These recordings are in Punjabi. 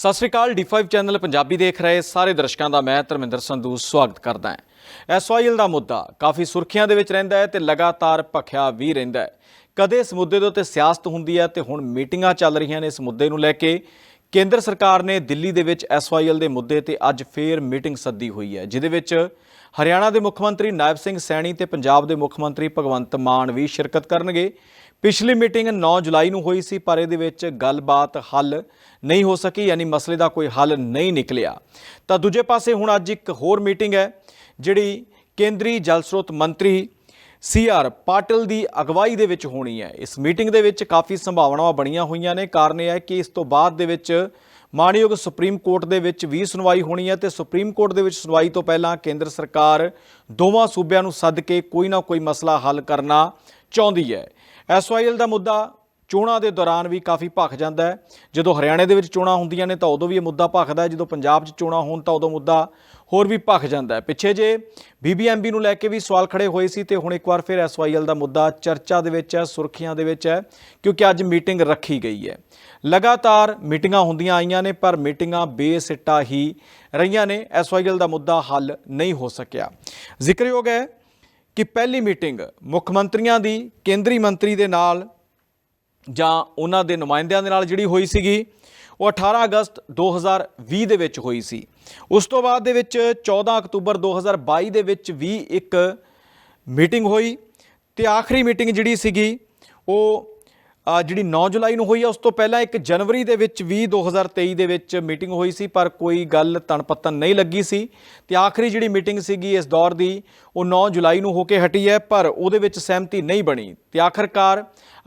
ਸਤਿ ਸ਼੍ਰੀ ਅਕਾਲ D5 ਚੈਨਲ ਪੰਜਾਬੀ ਦੇਖ ਰਹੇ ਸਾਰੇ ਦਰਸ਼ਕਾਂ ਦਾ ਮੈਂ ਧਰਮਿੰਦਰ ਸੰਧੂ ਸਵਾਗਤ ਕਰਦਾ ਹਾਂ। ਐਸਵਾਈਐਲ ਦਾ ਮੁੱਦਾ ਕਾਫੀ ਸੁਰਖੀਆਂ ਦੇ ਵਿੱਚ ਰਹਿੰਦਾ ਹੈ ਤੇ ਲਗਾਤਾਰ ਭਖਿਆ ਵੀ ਰਹਿੰਦਾ ਹੈ। ਕਦੇ ਇਸ ਮੁੱਦੇ ਦੇ ਉੱਤੇ ਸਿਆਸਤ ਹੁੰਦੀ ਹੈ ਤੇ ਹੁਣ ਮੀਟਿੰਗਾਂ ਚੱਲ ਰਹੀਆਂ ਨੇ ਇਸ ਮੁੱਦੇ ਨੂੰ ਲੈ ਕੇ। ਕੇਂਦਰ ਸਰਕਾਰ ਨੇ ਦਿੱਲੀ ਦੇ ਵਿੱਚ ਐਸਵਾਈਐਲ ਦੇ ਮੁੱਦੇ ਤੇ ਅੱਜ ਫੇਰ ਮੀਟਿੰਗ ਸੱਦੀ ਹੋਈ ਹੈ, ਜਿਹਦੇ ਵਿੱਚ ਹਰਿਆਣਾ ਦੇ ਮੁੱਖ ਮੰਤਰੀ ਨਾਇਬ ਸਿੰਘ ਸੈਣੀ ਤੇ ਪੰਜਾਬ ਦੇ ਮੁੱਖ ਮੰਤਰੀ ਭਗਵੰਤ ਮਾਨ ਵੀ ਸ਼ਿਰਕਤ ਕਰਨਗੇ। ਪਿਛਲੀ ਮੀਟਿੰਗ 9 ਜੁਲਾਈ ਨੂੰ ਹੋਈ ਸੀ, ਪਰ ਇਹਦੇ ਵਿੱਚ ਗੱਲਬਾਤ ਹੱਲ ਨਹੀਂ ਹੋ ਸਕੀ, ਯਾਨੀ ਮਸਲੇ ਦਾ ਕੋਈ ਹੱਲ ਨਹੀਂ ਨਿਕਲਿਆ। ਤਾਂ ਦੂਜੇ ਪਾਸੇ ਹੁਣ ਅੱਜ ਇੱਕ ਹੋਰ ਮੀਟਿੰਗ ਹੈ, ਜਿਹੜੀ ਕੇਂਦਰੀ ਜਲ ਸਰੋਤ ਮੰਤਰੀ ਸੀ ਆਰ ਪਾਟਿਲ ਦੀ ਅਗਵਾਈ ਦੇ ਵਿੱਚ ਹੋਣੀ ਹੈ। ਇਸ ਮੀਟਿੰਗ ਦੇ ਵਿੱਚ ਕਾਫੀ ਸੰਭਾਵਨਾਵਾਂ ਬਣੀਆਂ ਹੋਈਆਂ ਨੇ। ਕਾਰਨ ਇਹ ਹੈ ਕਿ ਇਸ ਤੋਂ ਬਾਅਦ ਦੇ ਵਿੱਚ ਮਾਣਯੋਗ ਸੁਪਰੀਮ ਕੋਰਟ ਦੇ ਵਿੱਚ ਵੀ ਸੁਣਵਾਈ ਹੋਣੀ ਹੈ ਤੇ ਸੁਪਰੀਮ ਕੋਰਟ ਦੇ ਵਿੱਚ ਸੁਣਵਾਈ ਤੋਂ ਪਹਿਲਾਂ ਕੇਂਦਰ ਸਰਕਾਰ ਦੋਵਾਂ ਸੂਬਿਆਂ ਨੂੰ ਸੱਦ ਕੇ ਕੋਈ ਨਾ ਕੋਈ ਮਸਲਾ ਹੱਲ ਕਰਨਾ ਚਾਹੁੰਦੀ ਹੈ। ਐਸਵਾਈਐਲ ਦਾ ਮੁੱਦਾ ਚੋਣਾਂ ਦੇ ਦੌਰਾਨ ਵੀ ਕਾਫੀ ਭਖ ਜਾਂਦਾ ਹੈ। ਜਦੋਂ ਹਰਿਆਣੇ ਦੇ ਵਿੱਚ ਚੋਣਾਂ ਹੁੰਦੀਆਂ ਨੇ ਤਾਂ ਉਦੋਂ ਵੀ ਇਹ ਮੁੱਦਾ ਭਖਦਾ ਹੈ। ਜਦੋਂ ਪੰਜਾਬ 'ਚ ਚੋਣਾਂ ਹੋਣ ਤਾਂ ਉਦੋਂ ਮੁੱਦਾ ਹੋਰ ਵੀ ਭਖ ਜਾਂਦਾ ਹੈ। ਪਿੱਛੇ ਜੇ ਬੀਬੀਐਮਬੀ ਨੂੰ ਲੈ ਕੇ ਵੀ ਸਵਾਲ ਖੜੇ ਹੋਏ ਸੀ ਤੇ ਹੁਣ ਇੱਕ ਵਾਰ ਫਿਰ ਐਸਵਾਈਐਲ ਦਾ ਮੁੱਦਾ ਚਰਚਾ ਦੇ ਵਿੱਚ ਹੈ, ਸੁਰਖੀਆਂ ਦੇ ਵਿੱਚ ਹੈ, ਕਿਉਂਕਿ ਅੱਜ ਮੀਟਿੰਗ ਰੱਖੀ ਗਈ ਹੈ। ਲਗਾਤਾਰ ਮੀਟਿੰਗਾਂ ਹੁੰਦੀਆਂ ਆਈਆਂ ਨੇ, ਪਰ ਮੀਟਿੰਗਾਂ ਬੇਸਿੱਟਾ ਹੀ ਰਹੀਆਂ ਨੇ। ਐਸਵਾਈਐਲ ਦਾ ਮੁੱਦਾ ਹੱਲ ਨਹੀਂ ਹੋ ਸਕਿਆ। ਜ਼ਿਕਰਯੋਗ ਹੈ ਕਿ ਪਹਿਲੀ ਮੀਟਿੰਗ ਮੁੱਖ ਮੰਤਰੀਆਂ ਦੀ, ਕੇਂਦਰੀ ਮੰਤਰੀ ਦੇ ਨਾਲ ਜਾਂ ਉਹਨਾਂ ਦੇ ਨੁਮਾਇੰਦਿਆਂ ਦੇ ਨਾਲ ਜਿਹੜੀ ਹੋਈ ਸੀਗੀ, ਉਹ 18 ਅਗਸਤ 2020 ਦੇ ਵਿੱਚ ਹੋਈ ਸੀ। ਉਸ ਤੋਂ ਬਾਅਦ ਦੇ ਵਿੱਚ 14 ਅਕਤੂਬਰ 2022 ਦੇ ਵਿੱਚ ਵੀ ਇੱਕ ਮੀਟਿੰਗ ਹੋਈ ਤੇ ਆਖਰੀ ਮੀਟਿੰਗ ਜਿਹੜੀ ਸੀਗੀ, ਉਹ ਜਿਹੜੀ 9 ਜੁਲਾਈ ਨੂੰ ਹੋਈ ਹੈ ਉਸ ਤੋਂ ਪਹਿਲਾਂ ਇੱਕ ਜਨਵਰੀ ਦੇ ਵਿੱਚ ਵੀ 2023 ਦੇ ਵਿੱਚ ਮੀਟਿੰਗ ਹੋਈ ਸੀ, ਪਰ ਕੋਈ ਗੱਲ ਤਣਪੱਤਨ ਨਹੀਂ ਲੱਗੀ ਸੀ। ਤੇ ਆਖਰੀ ਜਿਹੜੀ ਮੀਟਿੰਗ ਸੀਗੀ ਇਸ ਦੌਰ ਦੀ, ਉਹ 9 ਜੁਲਾਈ ਨੂੰ ਹੋ ਕੇ ਹਟੀ ਹੈ, ਪਰ ਉਹਦੇ ਵਿੱਚ ਸਹਿਮਤੀ ਨਹੀਂ ਬਣੀ। ਤੇ ਆਖਰਕਾਰ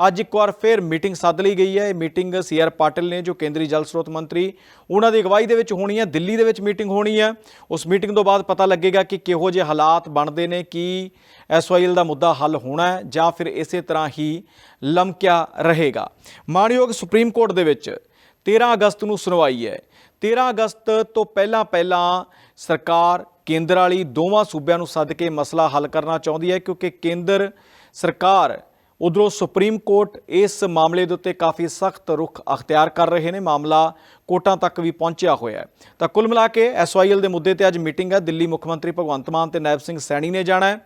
ਅੱਜ ਇੱਕ ਵਾਰ ਫਿਰ ਮੀਟਿੰਗ ਸੱਦ ਲਈ ਗਈ ਹੈ। ਇਹ ਮੀਟਿੰਗ ਸੀਆਰ ਪਾਟਿਲ ਨੇ, ਜੋ ਕੇਂਦਰੀ ਜਲ ਸਰੋਤ ਮੰਤਰੀ, ਉਹਨਾਂ ਦੀ ਅਗਵਾਈ ਦੇ ਵਿੱਚ ਹੋਣੀ ਹੈ, ਦਿੱਲੀ ਦੇ ਵਿੱਚ ਮੀਟਿੰਗ ਹੋਣੀ ਹੈ। ਉਸ ਮੀਟਿੰਗ ਤੋਂ ਬਾਅਦ ਪਤਾ ਲੱਗੇਗਾ ਕਿ ਕਿਹੋ ਜਿਹੇ ਹਾਲਾਤ ਬਣਦੇ ਨੇ, ਕੀ ਐਸਵਾਈਐਲ ਦਾ ਮੁੱਦਾ ਹੱਲ ਹੋਣਾ ਹੈ, ਜਾਂ ਫਿਰ ਇਸੇ ਤਰ੍ਹਾਂ ਹੀ ਲਮਕਿਆ ਰਹੇਗਾ। ਮਾਣਯੋਗ ਸੁਪਰੀਮ ਕੋਰਟ ਦੇ ਵਿੱਚ 13 ਅਗਸਤ ਨੂੰ ਸੁਣਵਾਈ ਹੈ। 13 ਅਗਸਤ ਤੋਂ ਪਹਿਲਾਂ ਪਹਿਲਾਂ ਸਰਕਾਰ ਕੇਂਦਰ ਵਾਲੀ ਦੋਵਾਂ ਸੂਬਿਆਂ ਨੂੰ ਸੱਦ ਕੇ ਮਸਲਾ ਹੱਲ ਕਰਨਾ ਚਾਹੁੰਦੀ ਹੈ ਕਿਉਂਕਿ ਕੇਂਦਰ ਸਰਕਾਰ ਉਧਰੋਂ ਸੁਪਰੀਮ ਕੋਰਟ ਇਸ ਮਾਮਲੇ ਦੇ ਉੱਤੇ ਕਾਫੀ ਸਖਤ ਰੁਖ ਅਖਤਿਆਰ ਕਰ ਰਹੇ ਨੇ। ਮਾਮਲਾ ਕੋਰਟਾਂ ਤੱਕ ਵੀ ਪਹੁੰਚਿਆ ਹੋਇਆ ਹੈ। ਤਾਂ ਕੁੱਲ ਮਿਲਾ ਕੇ ਐਸਵਾਈਐਲ ਦੇ ਮੁੱਦੇ ਤੇ ਅੱਜ ਮੀਟਿੰਗ ਹੈ। ਦਿੱਲੀ ਮੁੱਖ ਮੰਤਰੀ ਭਗਵੰਤ ਮਾਨ ਤੇ ਨਾਇਬ ਸਿੰਘ ਸੈਣੀ ਨੇ ਜਾਣਾ ਹੈ।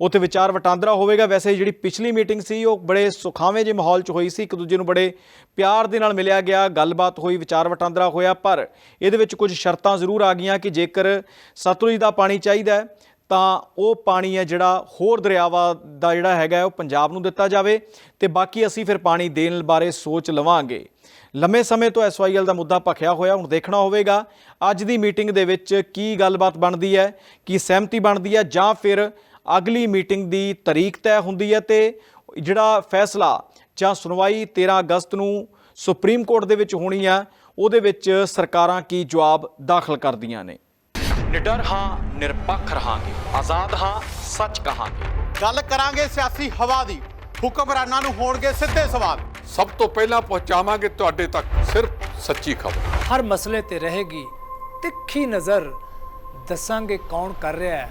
ਉੱਥੇ ਵਿਚਾਰ ਵਟਾਂਦਰਾ ਹੋਵੇਗਾ। ਵੈਸੇ ਜਿਹੜੀ ਪਿਛਲੀ ਮੀਟਿੰਗ ਸੀ, ਉਹ ਬੜੇ ਸੁਖਾਵੇਂ ਜਿਹੇ ਮਾਹੌਲ 'ਚ ਹੋਈ ਸੀ। ਇੱਕ ਦੂਜੇ ਨੂੰ ਬੜੇ ਪਿਆਰ ਦੇ ਨਾਲ ਮਿਲਿਆ ਗਿਆ, ਗੱਲਬਾਤ ਹੋਈ, ਵਿਚਾਰ ਵਟਾਂਦਰਾ ਹੋਇਆ। ਪਰ ਇਹਦੇ ਵਿੱਚ ਕੁਝ ਸ਼ਰਤਾਂ ਜ਼ਰੂਰ ਆ ਗਈਆਂ ਕਿ ਜੇਕਰ ਸਤਲੁਜ ਦਾ ਪਾਣੀ ਚਾਹੀਦਾ ਹੈ, ਤਾਂ ਉਹ ਪਾਣੀ ਹੈ ਜਿਹੜਾ ਹੋਰ ਦਰਿਆਵਾਂ ਦਾ ਜਿਹੜਾ ਹੈਗਾ ਉਹ ਪੰਜਾਬ ਨੂੰ ਦਿੱਤਾ ਜਾਵੇ ਤੇ ਬਾਕੀ ਅਸੀਂ ਫਿਰ ਪਾਣੀ ਦੇਣ ਬਾਰੇ ਸੋਚ ਲਵਾਂਗੇ। ਲੰਮੇ ਸਮੇਂ ਤੋਂ ਐਸਵਾਈਐਲ ਦਾ ਮੁੱਦਾ ਭਖਿਆ ਹੋਇਆ, ਹੁਣ ਦੇਖਣਾ ਹੋਵੇਗਾ। ਅੱਜ ਦੀ ਮੀਟਿੰਗ ਦੇ ਵਿੱਚ ਕੀ ਗੱਲਬਾਤ ਬਣਦੀ ਹੈ, ਕੀ ਸਹਿਮਤੀ ਬਣਦੀ ਹੈ ਜਾਂ ਫਿਰ ਅਗਲੀ ਮੀਟਿੰਗ ਦੀ ਤਾਰੀਖ ਤੈਅ ਹੁੰਦੀ ਹੈ ਤੇ ਜਿਹੜਾ ਫੈਸਲਾ ਜਾਂ ਸੁਣਵਾਈ 13 ਅਗਸਤ ਨੂੰ ਸੁਪਰੀਮ ਕੋਰਟ ਦੇ ਵਿੱਚ ਹੋਣੀ ਆ ਉਹਦੇ ਵਿੱਚ ਸਰਕਾਰਾਂ ਕੀ ਜਵਾਬ ਦਾਖਲ ਕਰਦੀਆਂ ਨੇ? ਨਿਡਰ ਹਾਂ ਨਿਰਪੱਖ ਰਹਾਂਗੇ। ਆਜ਼ਾਦ ਹਾਂ ਸੱਚ ਕਹਾਂਗੇ। ਗੱਲ ਕਰਾਂਗੇ ਸਿਆਸੀ ਹਵਾ ਦੀ। ਹੁਕਮਰਾਨਾਂ ਨੂੰ ਹੋਣਗੇ ਸਿੱਧੇ ਸਵਾਲ। ਸਭ ਤੋਂ ਪਹਿਲਾਂ ਪਹੁੰਚਾਵਾਂਗੇ ਤੁਹਾਡੇ ਤੱਕ ਸਿਰਫ ਸੱਚੀ ਖਬਰ। ਹਰ ਮਸਲੇ ਤੇ ਰਹੇਗੀ ਤਿੱਖੀ ਨਜ਼ਰ। ਦੱਸਾਂਗੇ ਕੌਣ ਕਰ ਰਿਹਾ ਹੈ।